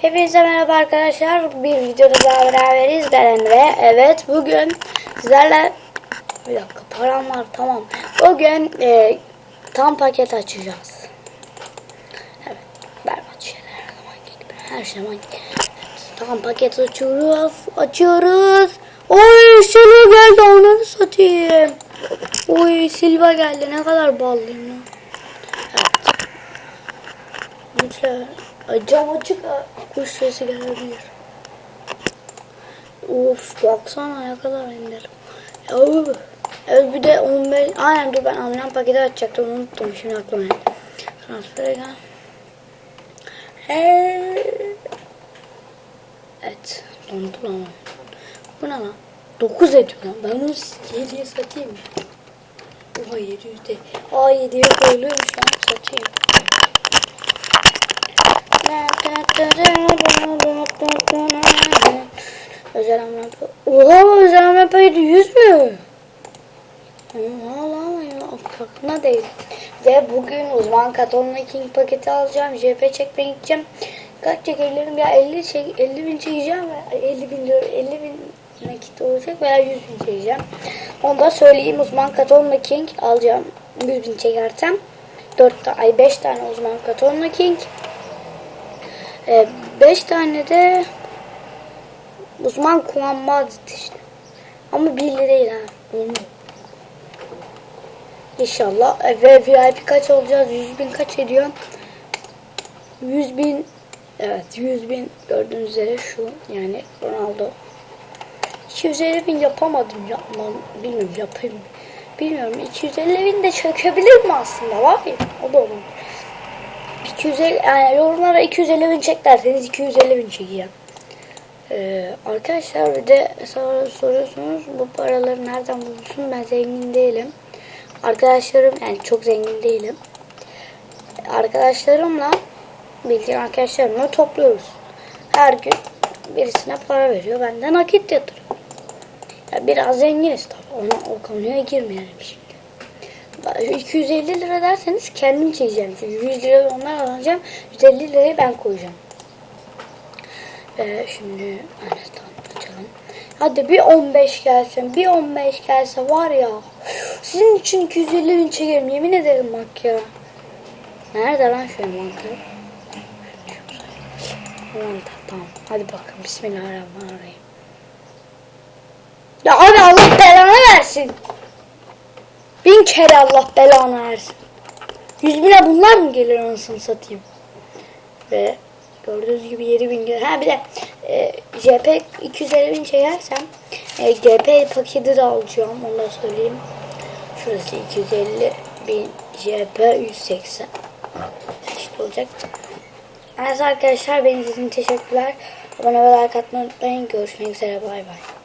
Hepinize merhaba arkadaşlar. Bir videoda daha beraberiz. Ben Emre. Evet bugün sizlerle... Bir dakika param var tamam. Bugün e, tam paket açacağız. Evet berbat şeyler her zamanki gibi. Her zaman. Evet, tam paket açıyoruz. Açıyoruz. Oy Silva geldi onu satayım. Oy Silva geldi ne kadar ballıyım. Ay cam açık kuş sesi gelebilir. Of baksana ne kadar. Ya, evet bir de 15 aynen dur ben alınan paketi açacaktım unuttum şimdi aklıma geldi. Transfere gel. Evet dondu lan. Bu ne lan? 9 ediyor lan. Ben bunu 7'ye satayım. Oha 700 değil. Aa 7'ye koyuluyormuş lan satayım. Özel hamle Oha özel hamle payı 100 mü? Oha ya aklına değil. Ve bugün uzman katonla king paketi alacağım. JP çekmeye gideceğim. Kaç çekebilirim ya 50 çek 50 bin çekeceğim ve 50 bin lira 50 bin nakit olacak veya 100 bin çekeceğim. Onu da söyleyeyim uzman katonla king alacağım. 100 bin çekersem 4 tane ay 5 tane uzman katonla king 5 tane de uzman kullanmaz işte. Ama 1 değil ha. Onu. İnşallah. Ve VIP kaç olacağız? 100 bin kaç ediyor? 100 bin evet 100 bin gördüğünüz üzere şu yani Ronaldo 250 bin yapamadım yapmam bilmiyorum yapayım bilmiyorum 250 bin de çökebilir mi aslında var ya o da olur 250 yani yorumlara 250 bin çek derseniz 250 bin çekeceğim. Ee, arkadaşlar bir de soruyorsunuz bu paraları nereden bulursun? Ben zengin değilim. Arkadaşlarım yani çok zengin değilim. Arkadaşlarımla bildiğin arkadaşlarımla topluyoruz. Her gün birisine para veriyor. Benden nakit yatırıyor. Ya biraz zenginiz tabii. Ona, o konuya girmeyelim şimdi. 250 lira derseniz kendim çekeceğim. Çünkü 100 lira onlar alacağım. 150 lirayı ben koyacağım. Ee, şimdi tamam açalım. Hadi bir 15 gelsin. Bir 15 gelse var ya. Sizin için 250 bin çekerim. Yemin ederim bak ya. Nerede lan şu envanter? Envanter tamam. Hadi bakalım. Bismillahirrahmanirrahim. Ya abi Allah belanı versin. Bin kere Allah belanı versin. Yüz bine bunlar mı gelir anasını satayım? Ve gördüğünüz gibi 7 bin gelir. Ha bir de e, JP 250 bin çekersem e, GP paketi de alacağım. Onu da söyleyeyim. Şurası 250 bin JP 180. İşte olacak. Evet arkadaşlar beni izlediğiniz için teşekkürler. Abone ve like atmayı unutmayın. Görüşmek üzere bay bay.